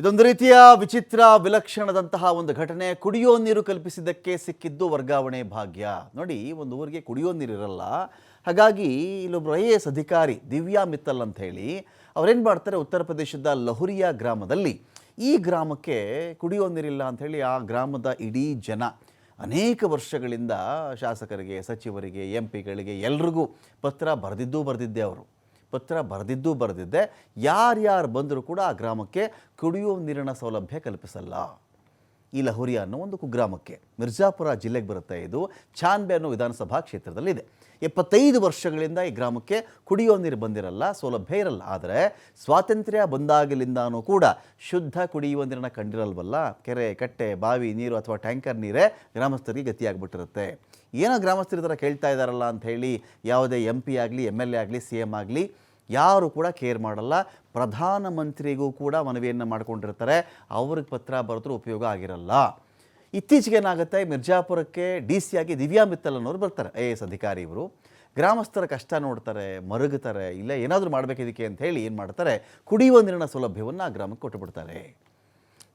ಇದೊಂದು ರೀತಿಯ ವಿಚಿತ್ರ ವಿಲಕ್ಷಣದಂತಹ ಒಂದು ಘಟನೆ. ಕುಡಿಯೋ ನೀರು ಕಲ್ಪಿಸಿದ್ದಕ್ಕೆ ಸಿಕ್ಕಿದ್ದು ವರ್ಗಾವಣೆ ಭಾಗ್ಯ. ನೋಡಿ ಒಂದು ಊರಿಗೆ ಕುಡಿಯೋ ನೀರು ಇರಲ್ಲ. ಹಾಗಾಗಿ ಇಲ್ಲೊಬ್ಬರು ಐ ಎ ಎಸ್ ಅಧಿಕಾರಿ ದಿವ್ಯಾ ಮಿತ್ತಲ್ ಅಂತ ಹೇಳಿ, ಅವ್ರೇನು ಮಾಡ್ತಾರೆ? ಉತ್ತರ ಪ್ರದೇಶದ ಲಹುರಿಯಾ ಗ್ರಾಮದಲ್ಲಿ ಈ ಗ್ರಾಮಕ್ಕೆ ಕುಡಿಯೋ ನೀರಿಲ್ಲ ಅಂಥೇಳಿ ಆ ಗ್ರಾಮದ ಇಡೀ ಜನ, ಅನೇಕ ವರ್ಷಗಳಿಂದ ಶಾಸಕರಿಗೆ, ಸಚಿವರಿಗೆ, ಎಂ ಪಿಗಳಿಗೆ ಎಲ್ರಿಗೂ ಪತ್ರ ಬರೆದಿದ್ದೂ ಬರೆದಿದ್ದೆ ಅವರು. ಪತ್ರ ಬರೆದಿದ್ದು ಬರೆದಿದ್ದೆ. ಯಾರ್ಯಾರು ಬಂದರೂ ಕೂಡ ಆ ಗ್ರಾಮಕ್ಕೆ ಕುಡಿಯುವ ನೀರಿನ ಸೌಲಭ್ಯ ಕಲ್ಪಿಸಲ್ಲ. ಈ ಲಹೋರಿ ಅನ್ನೋ ಒಂದು ಕುಗ್ರಾಮಕ್ಕೆ. ಮಿರ್ಜಾಪುರ ಜಿಲ್ಲೆಗೆ ಬರುತ್ತೆ ಇದು. ಚಾನ್ಬೆ ಅನ್ನೋ ವಿಧಾನಸಭಾ ಕ್ಷೇತ್ರದಲ್ಲಿದೆ. ಎಪ್ಪತ್ತೈದು ವರ್ಷಗಳಿಂದ ಈ ಗ್ರಾಮಕ್ಕೆ ಕುಡಿಯೋ ನೀರು ಬಂದಿರಲ್ಲ, ಸೌಲಭ್ಯ ಇರಲ್ಲ. ಆದರೆ ಸ್ವಾತಂತ್ರ್ಯ ಬಂದಾಗಲಿಂದನೂ ಕೂಡ ಶುದ್ಧ ಕುಡಿಯುವ ನೀರನ್ನು ಕಂಡಿರಲ್ವಲ್ಲ? ಕೆರೆ, ಕಟ್ಟೆ, ಬಾವಿ, ನೀರು ಅಥವಾ ಟ್ಯಾಂಕರ್ ನೀರೇ ಗ್ರಾಮಸ್ಥರಿಗೆ ಗತಿಯಾಗ್ಬಿಟ್ಟಿರುತ್ತೆ. ಏನೋ ಗ್ರಾಮಸ್ಥರು ಥರ ಕೇಳ್ತಾ ಇದ್ದಾರಲ್ಲ ಅಂತ ಹೇಳಿ, ಯಾವುದೇ ಎಂ ಪಿ ಆಗಲಿ ಎಂ ಎಲ್ ಎ ಆಗಲಿ ಸಿ ಎಂ ಆಗಲಿ ಯಾರು ಕೂಡ ಕೇರ್ ಮಾಡಲ್ಲ. ಪ್ರಧಾನಮಂತ್ರಿಗೂ ಕೂಡ ಮನವಿಯನ್ನು ಮಾಡ್ಕೊಂಡಿರ್ತಾರೆ. ಅವ್ರಿಗೆ ಪತ್ರ ಬರೆದ್ರೂ ಉಪಯೋಗ ಆಗಿರಲ್ಲ. ಇತ್ತೀಚೆಗೆ ಏನಾಗುತ್ತೆ? ಮಿರ್ಜಾಪುರಕ್ಕೆ ಡಿ ಸಿ ಆಗಿ ದಿವ್ಯಾ ಮಿತ್ತಲ್ ಅನ್ನೋರು ಬರ್ತಾರೆ. ಐ ಎ ಎಸ್ ಅಧಿಕಾರಿ ಇವರು. ಗ್ರಾಮಸ್ಥರ ಕಷ್ಟ ನೋಡ್ತಾರೆ, ಮರುಗುತ್ತಾರೆ, ಇಲ್ಲ ಏನಾದರೂ ಮಾಡಬೇಕು ಇದಕ್ಕೆ ಅಂತ ಹೇಳಿ ಏನು ಮಾಡ್ತಾರೆ? ಕುಡಿಯುವ ನೀರಿನ ಸೌಲಭ್ಯವನ್ನು ಆ ಗ್ರಾಮಕ್ಕೆ ಕೊಟ್ಟುಬಿಡ್ತಾರೆ.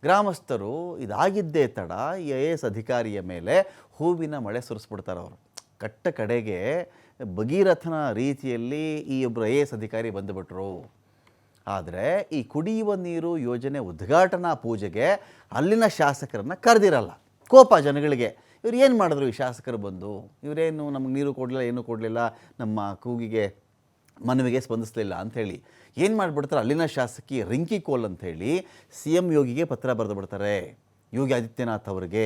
ಗ್ರಾಮಸ್ಥರು ಇದಾಗಿದ್ದೇ ತಡ ಈ ಐ ಎ ಎಸ್ ಅಧಿಕಾರಿಯ ಮೇಲೆ ಹೂವಿನ ಮಳೆ ಸುರಿಸ್ಬಿಡ್ತಾರೆ ಅವರು. ಕಟ್ಟ ಕಡೆಗೆ ಭಗೀರಥನ ರೀತಿಯಲ್ಲಿ ಈ ಒಬ್ಬರು ಐ ಎ ಎಸ್ ಅಧಿಕಾರಿ ಬಂದುಬಿಟ್ರು. ಆದರೆ ಈ ಕುಡಿಯುವ ನೀರು ಯೋಜನೆ ಉದ್ಘಾಟನಾ ಪೂಜೆಗೆ ಅಲ್ಲಿನ ಶಾಸಕರನ್ನು ಕರೆದಿರಲ್ಲ. ಕೋಪ ಜನಗಳಿಗೆ. ಇವ್ರು ಏನು ಮಾಡಿದ್ರು ಈ ಶಾಸಕರು ಬಂದು? ಇವರೇನು ನಮಗೆ ನೀರು ಕೊಡಲಿಲ್ಲ, ಏನೂ ಕೊಡಲಿಲ್ಲ, ನಮ್ಮ ಕೂಗಿಗೆ ಮನವಿಗೆ ಸ್ಪಂದಿಸಲಿಲ್ಲ ಅಂಥೇಳಿ. ಏನು ಮಾಡಿಬಿಡ್ತಾರೆ? ಅಲ್ಲಿನ ಶಾಸಕಿ ರಿಂಕಿ ಕೋಲ್ ಅಂಥೇಳಿ ಸಿ ಎಂ ಯೋಗಿಗೆ ಪತ್ರ ಬರೆದು ಬಿಡ್ತಾರೆ. ಯೋಗಿ ಆದಿತ್ಯನಾಥ್ ಅವರಿಗೆ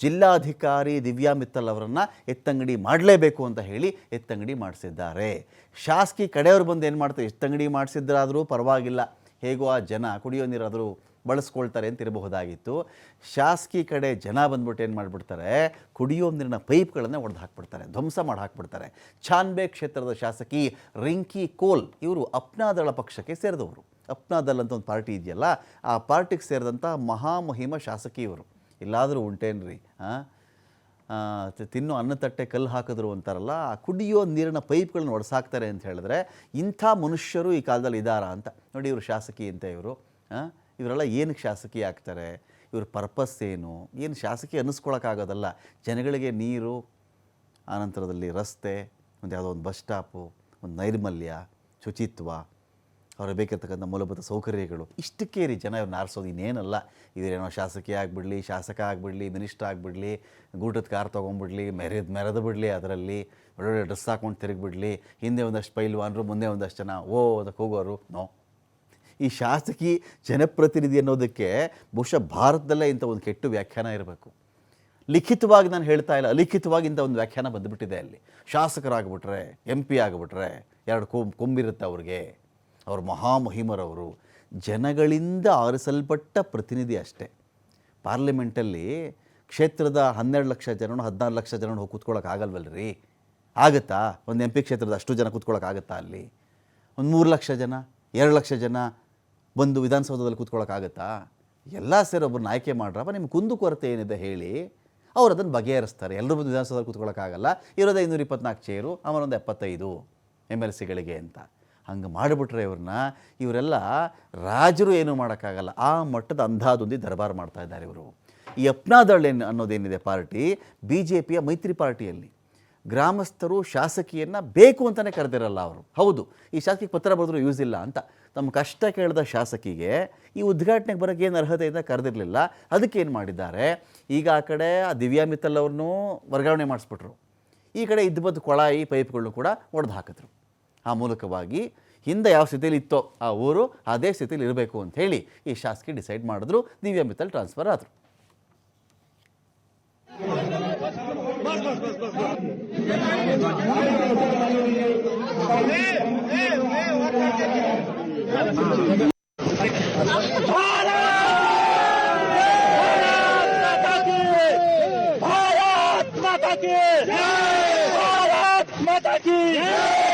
ಜಿಲ್ಲಾಧಿಕಾರಿ ದಿವ್ಯಾ ಮಿತ್ತಲ್ ಅವರನ್ನು ಎತ್ತಂಗಡಿ ಮಾಡಲೇಬೇಕು ಅಂತ ಹೇಳಿ ಎತ್ತಂಗಡಿ ಮಾಡಿಸಿದ್ದಾರೆ. ಶಾಸಕಿ ಕಡೆಯವರು ಬಂದು ಏನು ಮಾಡ್ತಾರೆ? ಎತ್ತಂಗಡಿ ಮಾಡಿಸಿದ್ರಾದರೂ ಪರವಾಗಿಲ್ಲ. ಹೇಗೋ ಆ ಜನ ಕುಡಿಯೋ ನೀರಾದರೂ ಬಳಸ್ಕೊಳ್ತಾರೆ ಅಂತ ಇರಬಹುದಾಗಿತ್ತು. ಶಾಸಕಿ ಕಡೆ ಜನ ಬಂದ್ಬಿಟ್ಟು ಏನು ಮಾಡಿಬಿಡ್ತಾರೆ? ಕುಡಿಯೋ ನೀರಿನ ಪೈಪ್ಗಳನ್ನು ಒಡೆದು ಹಾಕ್ಬಿಡ್ತಾರೆ ಧ್ವಂಸ ಮಾಡಿ ಹಾಕ್ಬಿಡ್ತಾರೆ ಚಾನ್ಬೆ ಕ್ಷೇತ್ರದ ಶಾಸಕಿ ರಿಂಕಿ ಕೋಲ್ ಇವರು ಅಪ್ನಾದಳ ಪಕ್ಷಕ್ಕೆ ಸೇರಿದವರು. ಅಪ್ನಾದಲ್ ಅಂತ ಒಂದು ಪಾರ್ಟಿ ಇದೆಯಲ್ಲ, ಆ ಪಾರ್ಟಿಗೆ ಸೇರಿದಂಥ ಮಹಾಮಹಿಮ ಶಾಸಕಿಯವರು. ಇಲ್ಲಾದರೂ ಎಲ್ಲಾದರೂ ಉಂಟೇನ್ರಿ ಹಾಂ ತಿನ್ನೋ ಅನ್ನ ತಟ್ಟೆ ಕಲ್ಲು ಹಾಕಿದ್ರು ಅಂತಾರಲ್ಲ, ಆ ಕುಡಿಯೋ ನೀರಿನ ಪೈಪ್ಗಳನ್ನ ಒಡೆಸಾಕ್ತಾರೆ ಅಂತ ಹೇಳಿದ್ರೆ ಇಂಥ ಮನುಷ್ಯರು ಈ ಕಾಲದಲ್ಲಿ ಇದ್ದಾರಾ ಅಂತ. ನೋಡಿ ಇವರು ಶಾಸಕಿ ಅಂತ ಇವರು ಹಾಂ ಇವರೆಲ್ಲ ಏನಕ್ಕೆ ಶಾಸಕಿ ಆಗ್ತಾರೆ? ಇವ್ರ ಪರ್ಪಸ್ ಏನು? ಏನು ಶಾಸಕಿ ಅನ್ನಿಸ್ಕೊಳಕ್ಕಾಗೋದಲ್ಲ. ಜನಗಳಿಗೆ ನೀರು, ಆನಂತರದಲ್ಲಿ ರಸ್ತೆ, ಒಂದು ಯಾವುದೋ ಒಂದು ಬಸ್ ಸ್ಟಾಪು ಒಂದು ನೈರ್ಮಲ್ಯ, ಶುಚಿತ್ವ ಅವ್ರಿಗೆ ಬೇಕಿರ್ತಕ್ಕಂಥ ಮೂಲಭೂತ ಸೌಕರ್ಯಗಳು. ಇಷ್ಟಕ್ಕೆ ರೀ ಜನ ಇವ್ರನ್ನ ಆರಿಸೋದು ಇನ್ನೇನಲ್ಲ. ಇದೇನೋ ಶಾಸಕಿ ಆಗಿಬಿಡಲಿ, ಶಾಸಕ ಆಗಿಬಿಡಲಿ, ಮಿನಿಸ್ಟರ್ ಆಗಿಬಿಡಲಿ, ಗೂಟದ ಕಾರ್ ತೊಗೊಂಡ್ಬಿಡ್ಲಿ ಮೆರೆದು ಮೆರೆದು ಬಿಡಲಿ ಅದರಲ್ಲಿ. ಒಳ್ಳೊಳ್ಳೆ ಡ್ರೆಸ್ ಹಾಕೊಂಡು ತಿರುಗಿಬಿಡಲಿ. ಹಿಂದೆ ಒಂದಷ್ಟು ಪೈಲ್ವಾನರು, ಮುಂದೆ ಒಂದಷ್ಟು ಜನ, ಓ, ಅದಕ್ಕೆ ಹೋಗೋರು. ನೋ. ಈ ಶಾಸಕಿ ಜನಪ್ರತಿನಿಧಿ ಅನ್ನೋದಕ್ಕೆ ಬಹುಶಃ ಭಾರತದಲ್ಲೇ ಇಂಥ ಒಂದು ಕೆಟ್ಟು ವ್ಯಾಖ್ಯಾನ ಇರಬೇಕು. ಲಿಖಿತವಾಗಿ ನಾನು ಹೇಳ್ತಾ ಇಲ್ಲ. ಅಲಿಖಿತವಾಗಿ ಇಂಥ ಒಂದು ವ್ಯಾಖ್ಯಾನ ಬಂದುಬಿಟ್ಟಿದೆ ಅಲ್ಲಿ. ಶಾಸಕರಾಗ್ಬಿಟ್ರೆ ಎಂ ಪಿ ಆಗಿಬಿಟ್ರೆ, ಎರಡು ಕೊಂಬ್ ಕೊಂಬಿರುತ್ತೆ ಅವ್ರಿಗೆ. ಅವ್ರು ಮಹಾಮಹಿಮರವರು ಜನಗಳಿಂದ ಆರಿಸಲ್ಪಟ್ಟ ಪ್ರತಿನಿಧಿ ಅಷ್ಟೇ. ಪಾರ್ಲಿಮೆಂಟಲ್ಲಿ ಕ್ಷೇತ್ರದ ಹನ್ನೆರಡು ಲಕ್ಷ ಜನನು ಹದಿನಾರು ಲಕ್ಷ ಜನನು ಹೋಗಿ ರೀ? ಆಗುತ್ತಾ? ಒಂದು ಎಂ ಪಿ ಕ್ಷೇತ್ರದ ಅಷ್ಟು ಜನ ಕೂತ್ಕೊಳ್ಳೋಕ್ಕಾಗತ್ತಾ ಅಲ್ಲಿ? ಒಂದು ಮೂರು ಲಕ್ಷ ಜನ, ಎರಡು ಲಕ್ಷ ಜನ ಬಂದು ವಿಧಾನಸೌಧದಲ್ಲಿ ಕೂತ್ಕೊಳ್ಳೋಕ್ಕಾಗತ್ತಾ ಎಲ್ಲ ಸೇರಿ ಒಬ್ಬರನ್ನ ಆಯ್ಕೆ ಮಾಡ್ರಪ್ಪ ನಿಮ್ಮ ಕುಂದು ಕೊರತೆ ಏನಿದೆ ಹೇಳಿ, ಅವ್ರು ಅದನ್ನು ಬಗೆಹರಿಸ್ತಾರೆ. ಎಲ್ಲರೂ ಬಂದು ವಿಧಾನಸೌಧದಲ್ಲಿ ಕೂತ್ಕೊಳ್ಳೋಕ್ಕಾಗಲ್ಲ ಇರೋದೇ ಐನೂರ ಇಪ್ಪತ್ನಾಲ್ಕು ಚೇರು ಅವನೊಂದು ಎಪ್ಪತ್ತೈದು ಎಂ ಎಲ್ ಸಿಗಳಿಗೆ ಅಂತ. ಹಂಗೆ ಮಾಡಿಬಿಟ್ರೆ ಇವ್ರನ್ನ, ಇವರೆಲ್ಲ ರಾಜರು ಏನೂ ಮಾಡೋಕ್ಕಾಗಲ್ಲ. ಆ ಮಟ್ಟದ ಅಂಧಾದೊಂದಿ ದರ್ಬಾರ್ ಮಾಡ್ತಾ ಇದ್ದಾರೆ ಇವರು. ಈ ಅಪ್ನಾದಳ್ ಏನು ಅನ್ನೋದೇನಿದೆ ಪಾರ್ಟಿ? ಬಿ ಜೆ ಪಿಯ ಮೈತ್ರಿ ಪಾರ್ಟಿಯಲ್ಲಿ. ಗ್ರಾಮಸ್ಥರು ಶಾಸಕಿಯನ್ನು ಬೇಕು ಅಂತಲೇ ಕರೆದಿರಲ್ಲ ಅವರು. ಹೌದು, ಈ ಶಾಸಕಿಗೆ ಪತ್ರ ಬರೆದ್ರೂ ಯೂಸ್ ಇಲ್ಲ ಅಂತ. ತಮ್ಮ ಕಷ್ಟ ಕೇಳಿದ ಶಾಸಕಿಗೆ ಈ ಉದ್ಘಾಟನೆಗೆ ಬರೋಕ್ಕೆ ಏನು ಅರ್ಹತೆಯಿಂದ ಕರೆದಿರಲಿಲ್ಲ. ಅದಕ್ಕೆ ಏನು ಮಾಡಿದ್ದಾರೆ? ಈಗ ಆ ಕಡೆ ಆ ದಿವ್ಯಾ ಮಿತ್ತಲ್ ಅವ್ರನ್ನೂ ವರ್ಗಾವಣೆ ಮಾಡಿಸ್ಬಿಟ್ರು. ಈ ಕಡೆ ಇದ್ದು ಬದ್ದು ಕೊಳಾಯಿ ಪೈಪ್ಗಳನ್ನು ಕೂಡ ಒಡೆದು ಹಾಕಿದ್ರು. ಆ ಮೂಲಕವಾಗಿ ಹಿಂದೆ ಯಾವ ಸ್ಥಿತಿಯಲ್ಲಿ ಇತ್ತೋ ಆ ಊರು ಅದೇ ಸ್ಥಿತಿಯಲ್ಲಿ ಇರಬೇಕು ಅಂತ ಹೇಳಿ ಈ ಶಾಸಕಿ ಡಿಸೈಡ್ ಮಾಡಿದ್ರು ದಿವ್ಯಾ ಮಿತ್ತಲ್ ಟ್ರಾನ್ಸ್ಫರ್ ಆದರು Yeah! yeah.